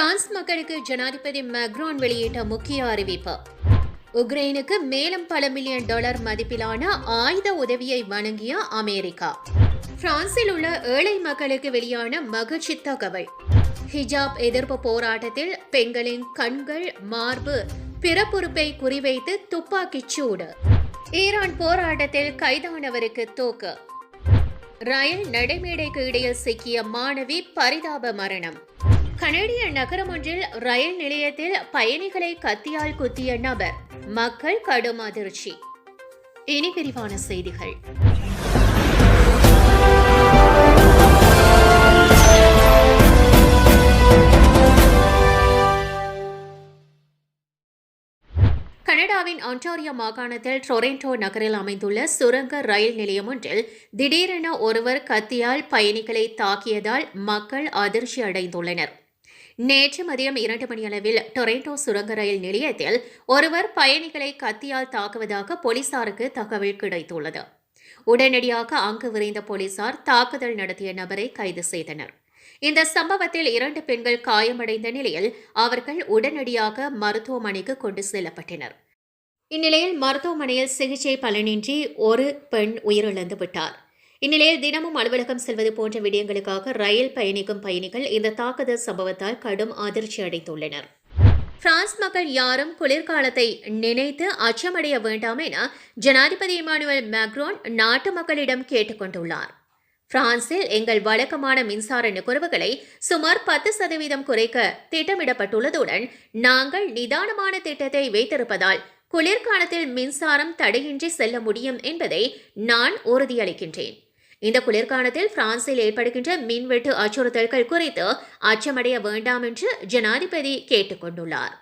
France மக்களுக்கு ஜனாதிபதி Macron வெளியிட்ட முக்கிய அறிவிப்பு. உக்ரைனுக்கு மேலும் பல மில்லியன் டாலர் மதிப்பிலான ஆயுத உதவியை வழங்கிய அமெரிக்கா. பிரான்சில் உள்ள ஏழை மக்களுக்கு வெளியான மகிழ்ச்சி தகவல். ஹிஜாப் எதிர்ப்பு போராட்டத்தில் பெண்களின் கண்கள் மார்பு பிறப்புறுப்பை குறிவைத்து துப்பாக்கிச் சூடு. ஈரான் போராட்டத்தில் கைதானவருக்கு தூக்கு. ரயில் நடைமேடைக்கு இடையில் சிக்கிய மாணவி பரிதாப மரணம். கனடிய நகரம் ஒன்றில் ரயில் நிலையத்தில் பயணிகளை கத்தியால் குத்திய நபர். மக்கள் கடும் அதிர்ச்சி. இனி விரிவான செய்திகள். கனடாவின் ஒன்டாரியோ மாகாணத்தில் டொரண்டோ நகரில் அமைந்துள்ள சுரங்க ரயில் நிலையம் ஒன்றில் திடீரென ஒருவர் கத்தியால் பயணிகளை தாக்கியதால் மக்கள் அதிர்ச்சி அடைந்துள்ளனர் நேற்று மதியம் இரண்டு மணியளவில் டொரண்டோ சுரங்க ரயில் நிலையத்தில் ஒருவர் பயணிகளை கத்தியால் தாக்குவதாக போலீசாருக்கு தகவல் கிடைத்துள்ளது. உடனடியாக அங்கு விரைந்த போலீசார் தாக்குதல் நடத்திய நபரை கைது செய்தனர். இந்த சம்பவத்தில் இரண்டு பெண்கள் காயமடைந்த நிலையில் அவர்கள் உடனடியாக மருத்துவமனைக்கு கொண்டு செல்லப்பட்டனர். இந்நிலையில் மருத்துவமனையில் சிகிச்சை பலனின்றி ஒரு பெண் உயிரிழந்து விட்டார். இந்நிலையில் தினமும் அலுவலகம் செல்வது போன்ற விடயங்களுக்காக ரயில் பயணிக்கும் பயணிகள் இந்த தாக்குதல் சம்பவத்தால் கடும் அதிர்ச்சி அடைந்துள்ளனர். பிரான்ஸ் மக்கள் யாரும் குளிர்காலத்தை நினைத்து அச்சமடைய வேண்டாம் என ஜனாதிபதி இமானுவல் மேக்ரோன் நாட்டு மக்களிடம் கேட்டுக்கொண்டுள்ளார் பிரான்சில் எங்கள் வழக்கமான மின்சார நுகர்வுகளை சுமார் பத்து சதவீதம் குறைக்க திட்டமிடப்பட்டுள்ளதுடன் நாங்கள் நிதானமான திட்டத்தை வைத்திருப்பதால் குளிர்காலத்தில் மின்சாரம் தடையின்றி செல்ல முடியும் என்பதை நான் உறுதியளிக்கின்றேன். இந்த குளிர்காலத்தில் பிரான்சில் ஏற்படுகின்ற மின்வெட்டு அச்சுறுத்தல்கள் குறித்து அச்சமடைய வேண்டாம் என்று ஜனாதிபதி கேட்டுக்கொண்டுள்ளார்.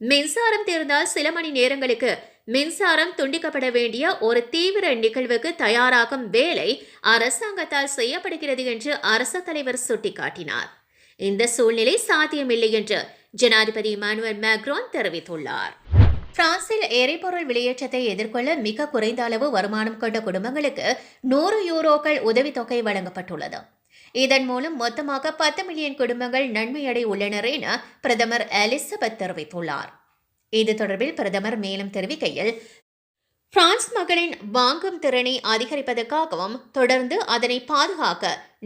மின்சாரம் தேர்ந்தால் சில மணி நேரங்களுக்கு மின்சாரம் துண்டிக்கப்பட வேண்டிய ஒரு தீவிர நிகழ்வுக்கு தயாராகும் வேலை அரசாங்கத்தால் செய்யப்படுகிறது என்று அரச தலைவர் சுட்டிக்காட்டினார். இந்த சூழ்நிலை சாத்தியமில்லை என்று ஜனாதிபதி இமானுவேல் மேக்ரோன் தெரிவித்துள்ளார். பிரான்சில் எரிபொருள் வெளியேற்றத்தை எதிர்கொள்ள மிக குறைந்த அளவு வருமானம் கொண்ட குடும்பங்களுக்கு நூறு யூரோக்கள் உதவித்தொகை வழங்கப்பட்டுள்ளது. இதன் மூலம் மொத்தமாக பத்து மில்லியன் குடும்பங்கள் நன்மையடை உள்ளனர் என பிரதமர் எலிசபெத் தெரிவித்துள்ளார். இது தொடர்பில் பிரதமர் மேலும் தெரிவிக்கையில் பிரான்ஸ் மகளின் வாங்கும் திறனை அதிகரிப்பதற்காகவும் தொடர்ந்து அதனை பாதுகாக்க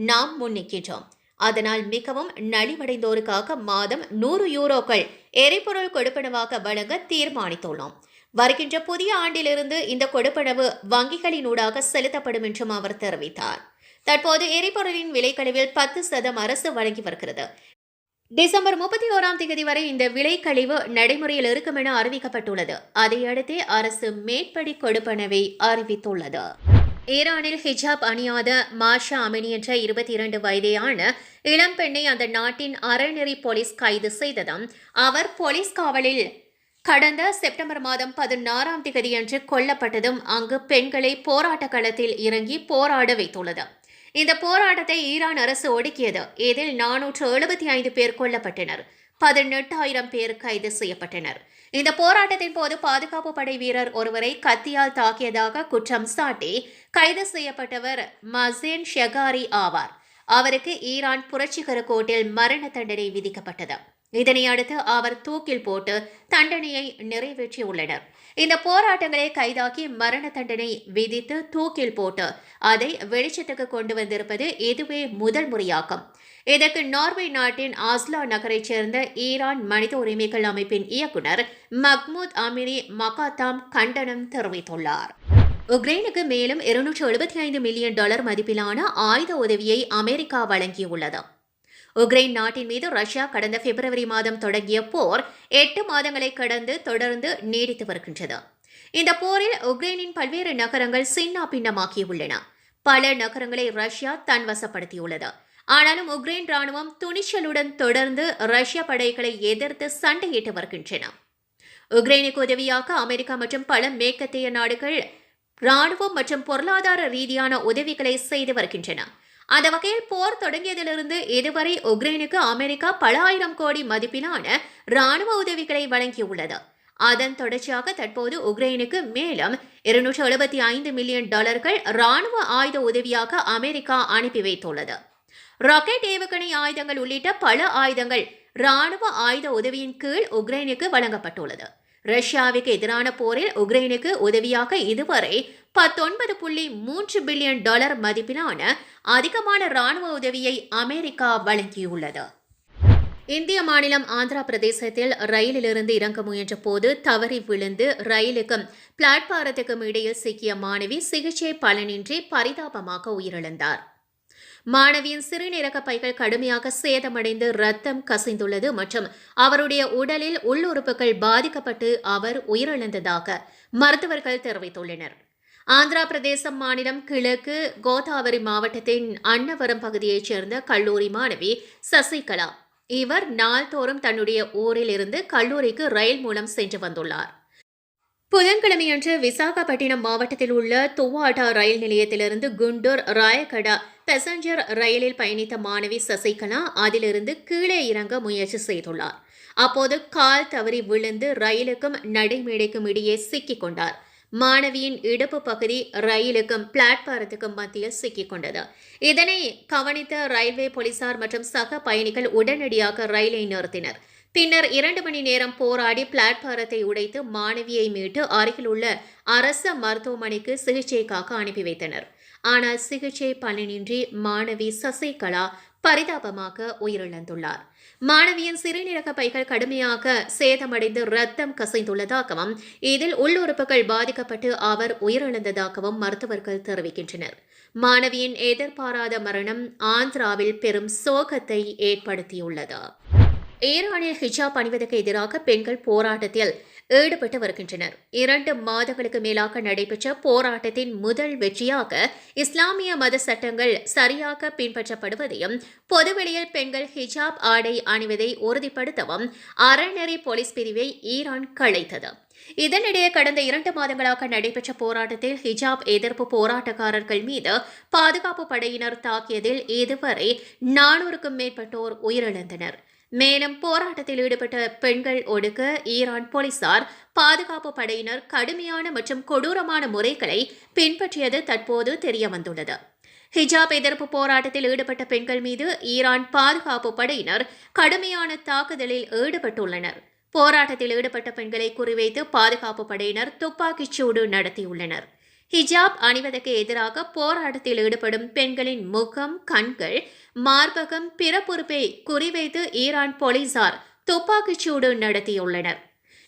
நாம் முன்னிக்கின்றோம் அதனால் மிகவும் நலிவடைந்தோருக்காக மாதம் நூறு யூரோக்கள் எரிபொருள் கொடுப்பனவாக வழங்க தீர்மானித்துள்ளோம். வருகின்ற புதிய ஆண்டிலிருந்து இந்த கொடுப்பனவு வங்கிகளினூடாக செலுத்தப்படும் என்றும் அவர் தெரிவித்தார். தற்போது எரிபொருளின் விலைக்கழிவில் பத்து சதம் அரசு வழங்கி வருகிறது. டிசம்பர் முப்பத்தி ஓராம் தேதி வரை இந்த விலைக்கழிவு நடைமுறையில் இருக்கும் என அறிவிக்கப்பட்டுள்ளது. அதையடுத்தே அரசு மேற்படி கொடுப்பனவை அறிவித்துள்ளது. ஈரானில் ஹிஜாப் அணியாத மாஷா அமினி என்ற இருபத்தி இரண்டு வயதேயான இளம்பெண்ணை அந்த நாட்டின் அறநெறி போலீஸ் கைது செய்ததும். அவர் போலீஸ் காவலில் கடந்த செப்டம்பர் மாதம் பதினாறாம் தேதியன்று கொல்லப்பட்டதும் அங்கு பெண்களை போராட்ட களத்தில் இறங்கி போராட வைத்துள்ளது. இந்த போராட்டத்தை ஈரான் அரசு ஒடுக்கியது. இதில் நானூற்று எழுபத்தி ஐந்து பேர் கொல்லப்பட்டனர். பதினெட்டாயிரம் பேர் கைது செய்யப்பட்டனர். இந்த போராட்டத்தின் போது பாதுகாப்பு படை வீரர் ஒருவரை கத்தியால் தாக்கியதாக குற்றம் சாட்டி கைது செய்யப்பட்டவர் மசேன் ஷெகாரி ஆவார். அவருக்கு ஈரான் புரட்சிகர கோர்ட்டில் மரண தண்டனை விதிக்கப்பட்டது. இதனை அடுத்து அவர் தூக்கில் போட்டு தண்டனையை நிறைவேற்றியுள்ளனர். இந்த போராட்டங்களை கைதாக்கி மரண தண்டனை விதித்து தூக்கில் போட்டு அதை வெளிச்சத்துக்கு கொண்டு வந்திருப்பது இதுவே முதல் முறையாகும் இதற்கு நார்வே நாட்டின் ஆஸ்லா நகரைச் சேர்ந்த ஈரான் மனித உரிமைகள் அமைப்பின் இயக்குனர் மக்மூத் அமிரி மகாத்தாம் கண்டனம் தெரிவித்துள்ளார். உக்ரைனுக்கு மேலும் இருநூற்று எழுபத்தி ஐந்து மில்லியன் டாலர் மதிப்பிலான ஆயுத உதவியை அமெரிக்கா வழங்கியுள்ளது. உக்ரைன் நாட்டின் மீது ரஷ்யா கடந்த பிப்ரவரி மாதம் தொடங்கிய போர் எட்டு மாதங்களை கடந்து தொடர்ந்து நீடித்து வருகின்றது. இந்த போரில் உக்ரைனின் பல்வேறு நகரங்கள் சின்னா பின்னமாகியுள்ளன பல நகரங்களை ரஷ்யா தன் வசப்படுத்தியுள்ளது ஆனாலும் உக்ரைன் ராணுவம் துணிச்சலுடன் தொடர்ந்து ரஷ்ய படைகளை எதிர்த்து சண்டையிட்டு வருகின்றன. உக்ரைனுக்கு உதவியாக அமெரிக்கா மற்றும் பல மேற்கத்திய நாடுகள் ராணுவம் மற்றும் பொருளாதார ரீதியான உதவிகளை செய்து வருகின்றன. அந்த வகையில் போர் தொடங்கியதிலிருந்து இதுவரை உக்ரைனுக்கு அமெரிக்கா பல ஆயிரம் கோடி மதிப்பிலான ராணுவ உதவிகளை வழங்கியுள்ளது. அதன் தொடர்ச்சியாக தற்போது உக்ரைனுக்கு மேலும் இருநூற்று எழுபத்தி ஐந்து மில்லியன் டாலர்கள் ராணுவ ஆயுத உதவியாக அமெரிக்கா அனுப்பி வைத்துள்ளது. ராக்கெட் ஏவுகணை ஆயுதங்கள் உள்ளிட்ட பல ஆயுதங்கள் ராணுவ ஆயுத உதவியின் கீழ் உக்ரைனுக்கு வழங்கப்பட்டுள்ளது. ரஷ்யாவுக்கு எதிரான போரில் உக்ரைனுக்கு உதவியாக இதுவரை பத்தொன்பது புள்ளி மூன்று பில்லியன் டாலர் மதிப்பிலான அதிகமான ராணுவ உதவியை அமெரிக்கா வழங்கியுள்ளது. இந்திய மாநிலம் ஆந்திரா பிரதேசத்தில் ரயிலிலிருந்து இறங்க முயன்ற போது தவறி விழுந்து ரயிலுக்கும் பிளாட்பாரத்துக்கும் இடையில் சிக்கிய மாணவி சிகிச்சை பலனின்றி பரிதாபமாக உயிரிழந்தார். மாணவியின் சிறுநீரக பைகள் கடுமையாக சேதமடைந்து ரத்தம் கசிந்துள்ளது மற்றும் அவருடைய உடலில் உள்ளுறுப்புகள் பாதிக்கப்பட்டு அவர் உயிரிழந்ததாக மருத்துவர்கள் தெரிவித்துள்ளனர். ஆந்திரா பிரதேசம் மாநிலம் கிழக்கு கோதாவரி மாவட்டத்தின் அன்னவரம் பகுதியைச் சேர்ந்த கல்லூரி மாணவி சசிகலா. இவர் நாள்தோறும் தன்னுடைய ஊரில் இருந்து கல்லூரிக்கு ரயில் மூலம் சென்று வந்துள்ளார். புதன்கிழமையன்று விசாகப்பட்டினம் மாவட்டத்தில் உள்ள துவாடா ரயில் நிலையத்திலிருந்து குண்டூர் ராயகடா பேசஞ்சர் ரயிலில் பயணித்த மாணவி சசிகலா அதிலிருந்து கீழே இறங்க முயற்சி செய்துள்ளார். அப்போது கால் தவறி விழுந்து ரயிலுக்கும் நடைமேடைக்கும் இடையே சிக்கிக் கொண்டார். மாணவியின் இடுப்பு பகுதி ரயிலுக்கும் பிளாட்பாரத்துக்கும் மத்தியில் சிக்கிக் கொண்டது. இதனை கவனித்த ரயில்வே போலீசார் மற்றும் சக பயணிகள் உடனடியாக ரயிலை நிறுத்தினர். பின்னர் இரண்டு மணி நேரம் போராடி பிளாட்பாரத்தை உடைத்து மாணவியை மீட்டு அருகிலுள்ள அரசு மருத்துவமனைக்கு சிகிச்சைக்காக அனுப்பி வைத்தனர். ஆனால் சிகிச்சை பலனின்றி மாணவி சசிகலா பரிதாபமாக உயிரிழந்துள்ளார். மாணவியின் சிறுநீரக பைகள் கடுமையாக சேதமடைந்து ரத்தம் கசைந்துள்ளதாகவும் இதில் உள்ளுறுப்புகள் பாதிக்கப்பட்டு அவர் உயிரிழந்ததாகவும் மருத்துவர்கள் தெரிவிக்கின்றனர். மாணவியின் எதிர்பாராத மரணம் ஆந்திராவில் பெரும் சோகத்தை ஏற்படுத்தியுள்ளது. ஈரானில் ஹிஜாப் அணிவதற்கு எதிராக பெண்கள் போராட்டத்தில் ஈடுபட்டு வருகின்றனர். இரண்டு மாதங்களுக்கு மேலாக நடைபெற்ற போராட்டத்தின் முதல் வெற்றியாக இஸ்லாமிய மத சட்டங்கள் சரியாக பின்பற்றப்படுவதையும் பொதுவெளியில் பெண்கள் ஹிஜாப் ஆடை அணிவதை உறுதிப்படுத்தவும் அறநெறி போலீஸ் பிரிவை ஈரான் களைத்தது இதனிடையே கடந்த இரண்டு மாதங்களாக நடைபெற்ற போராட்டத்தில் ஹிஜாப் எதிர்ப்பு போராட்டக்காரர்கள் மீது பாதுகாப்பு படையினர் தாக்கியதில் இதுவரை நானூறுக்கும் மேற்பட்டோர் உயிரிழந்தனர். மேலும் போராட்டத்தில் ஈடுபட்ட பெண்கள் ஒடுக்க ஈரான் போலீசார் பாதுகாப்பு படையினர் கடுமையான மற்றும் கொடூரமான முறைகளை பின்பற்றியது தற்போது தெரியவந்துள்ளது. ஹிஜாப் எதிர்ப்பு போராட்டத்தில் ஈடுபட்ட பெண்கள் மீது ஈரான் பாதுகாப்பு படையினர் கடுமையான தாக்குதலில் ஈடுபட்டுள்ளனர். போராட்டத்தில் ஈடுபட்ட பெண்களை குறிவைத்து பாதுகாப்பு படையினர் துப்பாக்கிச் சூடு நடத்தியுள்ளனர். ஹிஜாப் அணிவதற்கு எதிராக போராட்டத்தில் ஈடுபடும் பெண்களின் முகம் கண்கள் மார்பகம் பிற பொறுப்பை குறிவைத்து ஈரான் போலீசார் துப்பாக்கிச் சூடு நடத்தியுள்ளனர்.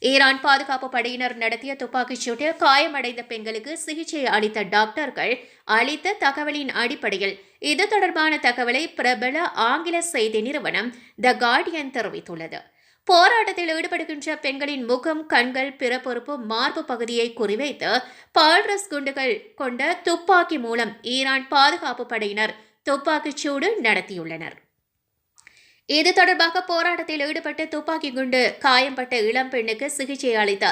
ஈரான் பாதுகாப்பு படையினர் நடத்திய துப்பாக்கிச் சூட்டில் காயமடைந்த பெண்களுக்கு சிகிச்சை அளித்த டாக்டர்கள் அளித்த தகவலின் அடிப்படையில் இது தொடர்பான தகவலை பிரபல ஆங்கில செய்தி நிறுவனம் த கார்டியன் தெரிவித்துள்ளது. போராட்டத்தில் ஈடுபடுகின்ற பெண்களின் முகம் கண்கள் பிறப்பொறுப்பு மார்பு பகுதியை குறிவைத்து பால்ரஸ் குண்டுகள் கொண்ட துப்பாக்கி மூலம் ஈரான் பாதுகாப்பு படையினர் துப்பாக்கிச் சூடு நடத்தியுள்ளனர். இது தொடர்பாக போராட்டத்தில் ஈடுபட்டு துப்பாக்கி குண்டு காயம்பட்ட இளம் பெண்ணுக்கு சிகிச்சை அளித்த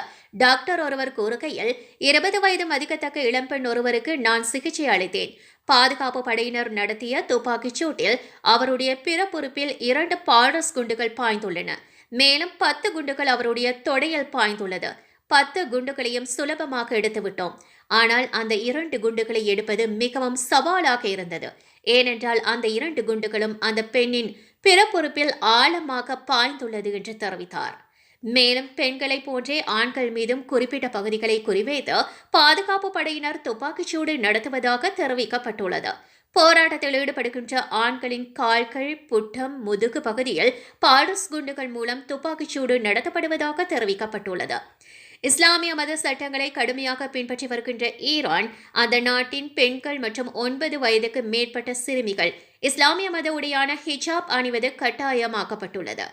டாக்டர் ஒருவர் கூறுகையில் இருபது வயது மதிக்கத்தக்க இளம்பெண் ஒருவருக்கு நான் சிகிச்சை அளித்தேன். பாதுகாப்பு படையினர் நடத்திய துப்பாக்கிச் சூட்டில் அவருடைய பிறப்புறுப்பில் இரண்டு பால்ரஸ் குண்டுகள் பாய்ந்துள்ளன. மேலும் பத்து குண்டுகள் அவருடைய தொடையில் பாய்ந்துள்ளது. பத்து குண்டுகளையும் சுலபமாக எடுத்துவிட்டோம். ஆனால் அந்த இரண்டு குண்டுகளை எடுப்பது மிகவும் சவாலாக இருந்தது. ஏனென்றால் அந்த இரண்டு குண்டுகளும் அந்த பெண்ணின் பிறப்புறுப்பில் ஆழமாக பாய்ந்துள்ளது என்று தெரிவித்தார். மேலும் பெண்களை போன்றே ஆண்கள் மீதும் குறிப்பிட்ட பகுதிகளை குறிவைத்து பாதுகாப்பு படையினர் துப்பாக்கிச்சூடு நடத்துவதாக தெரிவிக்கப்பட்டுள்ளது. போராட்டத்தில் ஈடுபடுகின்ற ஆண்களின் கால்கள் புட்டம் முதுகு பகுதியில் பாடஸ் குண்டுகள் மூலம் துப்பாக்கிச்சூடு நடத்தப்படுவதாக தெரிவிக்கப்பட்டுள்ளது. இஸ்லாமிய மத சட்டங்களை கடுமையாக பின்பற்றி வருகின்ற ஈரான் அந்த நாட்டின் பெண்கள் மற்றும் ஒன்பது வயதுக்கு மேற்பட்ட சிறுமிகள் இஸ்லாமிய மத உடையான ஹிஜாப் அணிவது கட்டாயமாக்கப்பட்டுள்ளது.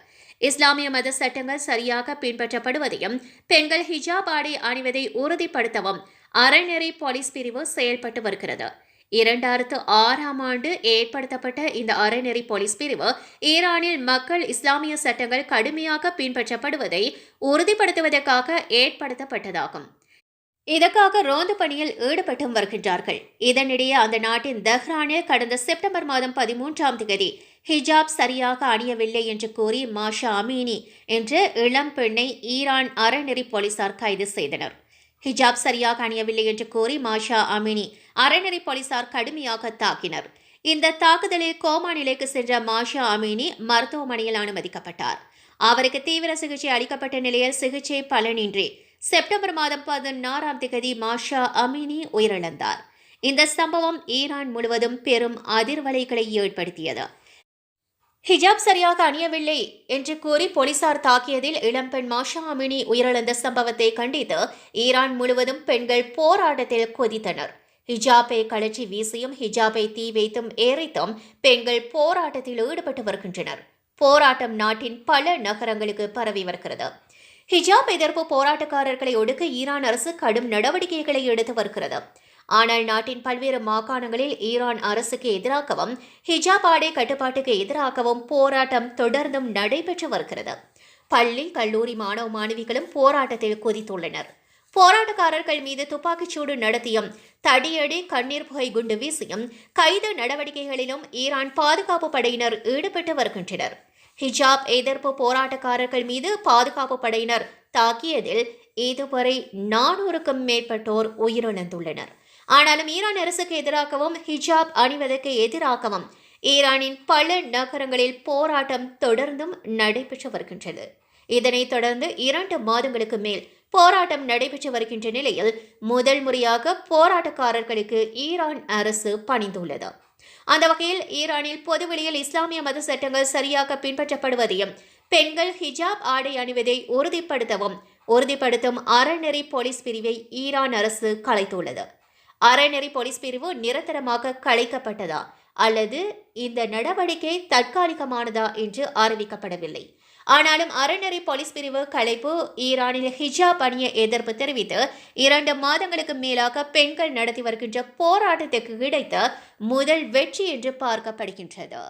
இஸ்லாமிய மத சட்டங்கள் சரியாக பின்பற்றப்படுவதையும் பெண்கள் ஹிஜாப் ஆடை அணிவதை உறுதிப்படுத்தவும் அறநெறி போலீஸ் பிரிவு செயல்பட்டு வருகிறது. இரண்டாயிரத்து ஆறாம் ஆண்டு ஏற்படுத்தப்பட்ட இந்த அறநெறி போலீஸ் பிரிவு ஈரானில் மக்கள் இஸ்லாமிய சட்டங்கள் கடுமையாக பின்பற்றப்படுவதை உறுதிப்படுத்துவதற்காக ஏற்படுத்தப்பட்டதாகும். இதற்காக ரோந்து பணியில் ஈடுபட்டும் வருகின்றார்கள். இதனிடையே அந்த நாட்டின் தெஹ்ரானில் கடந்த செப்டம்பர் மாதம் பதிமூன்றாம் தேதி ஹிஜாப் சரியாக அணியவில்லை என்று கூறி மாஷா அமீனி என்ற இளம் பெண்ணை ஈரான் அறநெறி போலீசார் கைது செய்தனர். ஹிஜாப் சரியாக அணியவில்லை என்று கூறி மாஷா அமினி அறநெறி போலீசார் கடுமையாக தாக்கினர். இந்த தாக்குதலில் கோமா நிலைக்கு சென்ற மாஷா அமினி மருத்துவமனையில் அனுமதிக்கப்பட்டார். அவருக்கு தீவிர சிகிச்சை அளிக்கப்பட்ட நிலையில் சிகிச்சை பலனின்றி செப்டம்பர் மாதம் பதினாறாம் திகதி மாஷா அமினி உயிரிழந்தார். இந்த சம்பவம் ஈரான் முழுவதும் பெரும் அதிர்வலைகளை ஏற்படுத்தியது. ஹிஜாப் சரியாக அணியவில்லை என்று கூறி போலீசார் தாக்கியதில் இளம்பெண் மாஷா அமினி உயிரிழந்த சம்பவத்தை கண்டித்து ஈரான் முழுவதும் பெண்கள் போராட்டத்தில் கொதித்தனர். ஹிஜாபை கழற்றி வீசியும் ஹிஜாபை தீ வைத்தும் ஏறித்தும் பெண்கள் போராட்டத்தில் ஈடுபட்டு வருகின்றனர். போராட்டம் நாட்டின் பல நகரங்களுக்கு பரவி வருகிறது. ஹிஜாப் எதிர்ப்பு போராட்டக்காரர்களை ஒடுக்க ஈரான் அரசு கடும் நடவடிக்கைகளை எடுத்து வருகிறது. ஆனால் நாட்டின் பல்வேறு மாகாணங்களில் ஈரான் அரசுக்கு எதிராகவும் ஹிஜாப் ஆடை கட்டுப்பாட்டுக்கு எதிராகவும் போராட்டம் தொடர்ந்தும் நடைபெற்று வருகிறது. பள்ளி கல்லூரி மாணவ மாணவிகளும் போராட்டத்தில் கொதித்துள்ளனர். போராட்டக்காரர்கள் மீது துப்பாக்கிச்சூடு நடத்தியும் தடியடி கண்ணீர் புகை குண்டு வீசியும் கைது நடவடிக்கைகளிலும் ஈரான் பாதுகாப்பு படையினர் ஈடுபட்டு வருகின்றனர். ஹிஜாப் எதிர்ப்பு போராட்டக்காரர்கள் மீது பாதுகாப்பு படையினர் தாக்கியதில் இதுவரை நானூறுக்கும் மேற்பட்டோர் உயிரிழந்துள்ளனர். ஆனாலும் ஈரான் அரசுக்கு எதிராகவும் ஹிஜாப் அணிவதற்கு எதிராகவும் ஈரானின் பல நகரங்களில் போராட்டம் தொடர்ந்தும் நடைபெற்று வருகின்றது. இதனைத் தொடர்ந்து இரண்டு மாதங்களுக்கு மேல் போராட்டம் நடைபெற்று வருகின்ற நிலையில் முதல் முறையாக போராட்டக்காரர்களுக்கு ஈரான் அரசு பணிந்துள்ளது. அந்த வகையில் ஈரானில் பொதுவெளியில் இஸ்லாமிய மத சட்டங்கள் சரியாக பின்பற்றப்படுவதையும் பெண்கள் ஹிஜாப் ஆடை அணிவதை உறுதிப்படுத்தவும் உறுதிப்படுத்தும் அறநெறி போலீஸ் பிரிவை ஈரான் அரசு கலைத்துள்ளது. அறநெறி போலீஸ் பிரிவு நிரந்தரமாக கலைக்கப்பட்டதா? அல்லது இந்த நடவடிக்கை தற்காலிகமானதா என்று அறிவிக்கப்படவில்லை. ஆனாலும் அறநெறி போலீஸ் பிரிவு கலைப்பு ஈரானில் ஹிஜாப் அணிய எதிர்ப்பு தெரிவித்து இரண்டு மாதங்களுக்கு மேலாக பெண்கள் நடத்தி வருகின்ற போராட்டத்துக்கு கிடைத்த முதல் வெற்றி என்று பார்க்கப்படுகின்றது.